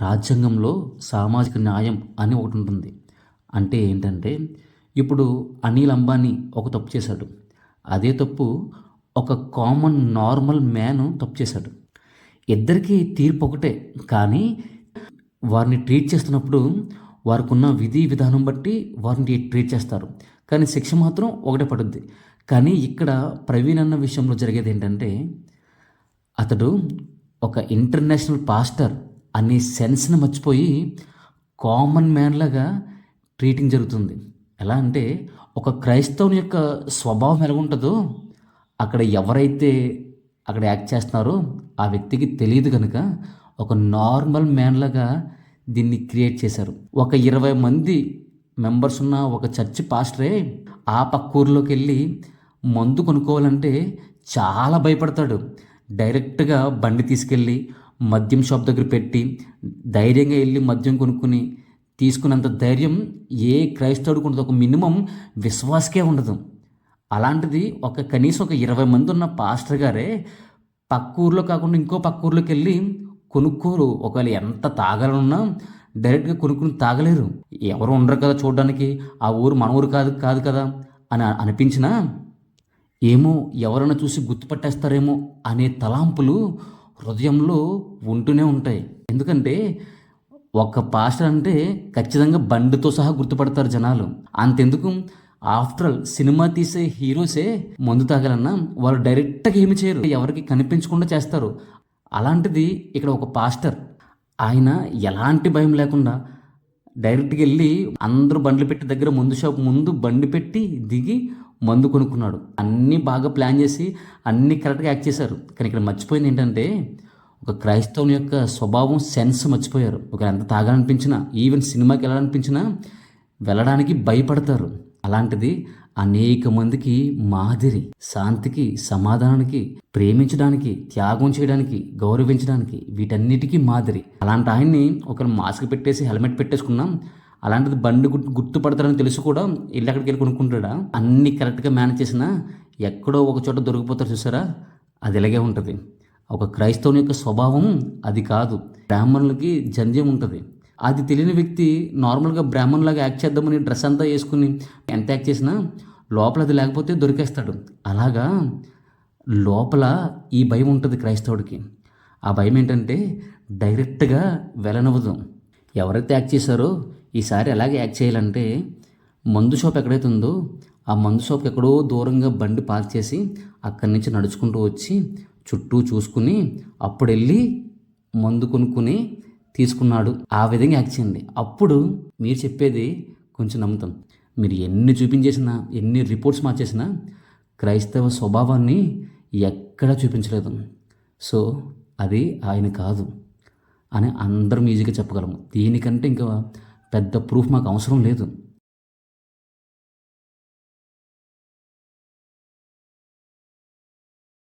రాజ్యాంగంలో సామాజిక న్యాయం అని ఒకటి ఉంటుంది అంటే ఏంటంటే ఇప్పుడు అనిల్ అంబానీ ఒక తప్పు చేశాడు. అదే తప్పు ఒక కామన్ నార్మల్ మ్యాన్ తప్పు చేశాడు. ఇద్దరికీ తీర్పు ఒకటే కానీ వారిని ట్రీట్ చేస్తున్నప్పుడు వారికున్న విధి విధానం బట్టి వారిని ట్రీట్ చేస్తారు. కానీ శిక్ష మాత్రం ఒకటే పడుద్ది. కానీ ఇక్కడ ప్రవీణ్ అన్న విషయంలో జరిగేది ఏంటంటే అతడు ఒక ఇంటర్నేషనల్ పాస్టర్ అనే సెన్స్ని మర్చిపోయి కామన్ మ్యాన్ లాగా ట్రీటింగ్ జరుగుతుంది. ఎలా అంటే ఒక క్రైస్తవుని యొక్క స్వభావం ఎలా ఉంటుందో అక్కడ ఎవరైతే అక్కడ యాక్ట్ చేస్తున్నారో ఆ వ్యక్తికి తెలియదు కనుక ఒక నార్మల్ మ్యాన్లాగా దీన్ని క్రియేట్ చేశారు. ఒక ఇరవై మంది మెంబర్స్ ఉన్న ఒక చర్చి పాస్టరే ఆ పక్క ఊర్లోకి వెళ్ళి మందు కొనుక్కోవాలంటే చాలా భయపడతాడు. డైరెక్ట్గా బండి తీసుకెళ్ళి మద్యం షాప్ దగ్గర పెట్టి ధైర్యంగా వెళ్ళి మద్యం కొనుక్కుని తీసుకున్నంత ధైర్యం ఏ క్రైస్తవుడికి ఉండదు. ఒక మినిమం విశ్వాసకే ఉండదు. అలాంటిది ఒక కనీసం ఒక ఇరవై మంది ఉన్న పాస్టర్ గారే పక్క ఊర్లో కాకుండా ఇంకో పక్క ఊర్లోకి వెళ్ళి కొనుక్కోరు. ఒకవేళ ఎంత తాగాలనున్నా డైరెక్ట్గా కొనుక్కుని తాగలేరు. ఎవరు ఉండరు కదా చూడడానికి. ఆ ఊరు మన ఊరు కాదు కాదు కదా అని అనిపించినా ఏమో ఎవరైనా చూసి గుర్తుపట్టేస్తారేమో అనే తలాంపులు హృదయంలో ఉంటూనే ఉంటాయి. ఎందుకంటే ఒక పాస్టర్ అంటే ఖచ్చితంగా బండితో సహా గుర్తుపడతారు జనాలు. అంతెందుకు? ఆఫ్టర్ ఆల్ సినిమా తీసే హీరోసే మందు తాగాలన్నా వాళ్ళు డైరెక్ట్గా ఏమి చేయరు. ఎవరికి కనిపించకుండా చేస్తారు. అలాంటిది ఇక్కడ ఒక పాస్టర్. ఆయన ఎలాంటి భయం లేకుండా డైరెక్ట్గా వెళ్ళి అందరూ బండ్లు పెట్టి దగ్గర ముందు షాప్ ముందు బండి పెట్టి దిగి మందు కొనుక్కున్నాడు. అన్నీ బాగా ప్లాన్ చేసి అన్నీ కరెక్ట్గా యాక్ట్ చేశారు. కానీ ఇక్కడ మర్చిపోయింది ఏంటంటే ఒక క్రైస్తవుని యొక్క స్వభావం సెన్స్ మర్చిపోయారు. ఒక ఎంత తాగాలనిపించినా ఈవెన్ సినిమాకి వెళ్ళాలనిపించినా వెళ్ళడానికి భయపడతారు. అలాంటిది అనేక మందికి మాదిరి శాంతికి సమాధానానికి ప్రేమించడానికి త్యాగం చేయడానికి గౌరవించడానికి వీటన్నిటికీ మాదిరి. అలాంటి ఆయన్ని ఒకరు మాస్క్ పెట్టేసి హెల్మెట్ పెట్టేసుకున్నాం. అలాంటిది బండి గుర్తు గుర్తుపడతారని తెలిసి కూడా ఇల్లు అక్కడికి వెళ్ళి కొనుక్కుంటాడా? అన్ని కరెక్ట్గా మేనేజ్ చేసినా ఎక్కడో ఒక చోట దొరికిపోతారు చూసారా? అది ఇలాగే ఉంటుంది. ఒక క్రైస్తవుని యొక్క స్వభావం అది కాదు. బ్రాహ్మణులకి జంధ్యం ఉంటుంది. అది తెలియని వ్యక్తి నార్మల్గా బ్రాహ్మణులాగా యాక్ట్ చేద్దామని డ్రెస్ అంతా వేసుకుని ఎంత యాక్ట్ చేసినా లోపల అది లేకపోతే దొరికేస్తాడు. అలాగా లోపల ఈ భయం ఉంటుంది క్రైస్తవుడికి. ఆ భయం ఏంటంటే డైరెక్ట్గా వెళ్ళనవ్వదు. ఎవరైతే యాక్ట్ చేశారో ఈసారి ఎలాగే యాక్ట్ చేయాలంటే మందు షాప్ ఎక్కడైతే ఉందో ఆ మందు షాప్కి ఎక్కడో దూరంగా బండి పార్క్ చేసి అక్కడి నుంచి నడుచుకుంటూ వచ్చి చుట్టూ చూసుకుని అప్పుడు వెళ్ళి మందు కొనుక్కుని తీసుకున్నాడు. ఆ విధంగా యాక్ట్ చేయండి. అప్పుడు మీరు చెప్పేది కొంచెం నమ్ముతాం. మీరు ఎన్ని చూపించేసినా ఎన్ని రిపోర్ట్స్ మార్చేసినా క్రైస్తవ స్వభావాన్ని ఎక్కడా చూపించలేదు. సో అది ఆయన కాదు అని అందరం ఈజీగా చెప్పగలము. దీనికంటే ఇంకా పెద్ద ప్రూఫ్ మాకు అవసరం లేదు.